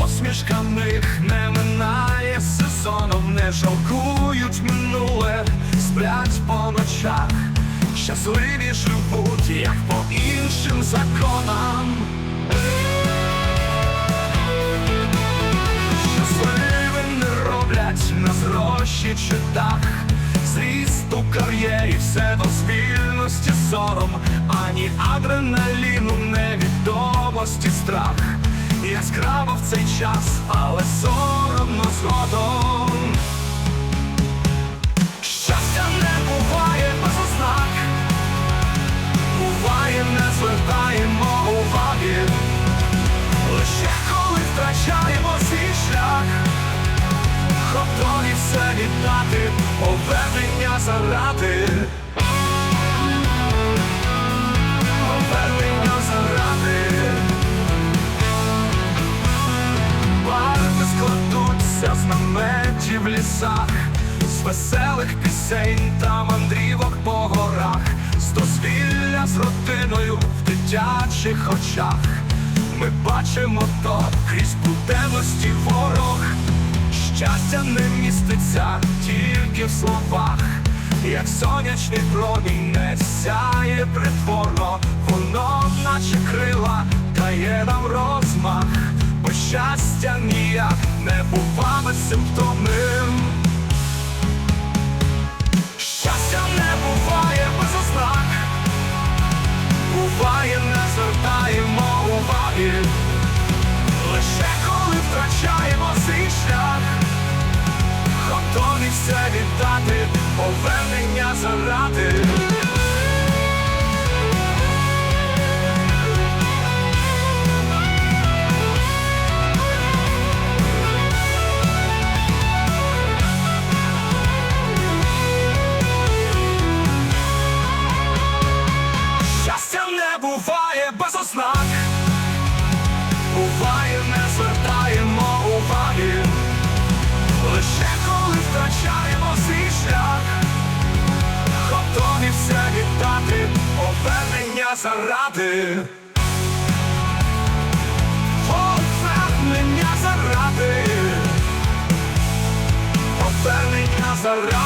Посмішка них не минає сезоном, не жалкують минуле, сплять по ночах, щасливі живуть, як по іншим законам. Щасливим не роблять на зрощі чи дах Зріст у кар'єрі, все до спільності сором, ані адреналіну, невідомості страх. Яскраво в цей час, але соромно згодом. Щастя не буває без ознак, буває, не звертаємо уваги. Лише коли втрачаємо свій шлях, готові все віддати, повернення заради. Лісах, з веселих пісень та мандрівок по горах, з дозвілля з родиною в дитячих очах. Ми бачимо то крізь буденності ворог. Щастя не міститься тільки в словах, як сонячний промінь не сяє притворно, воно наче крила дає нам розмах, бо щастя ніяк не бува безсимптомним. Заради. Щастя не буває без ознак. Буває, не заради. Повернення заради. Повернення заради.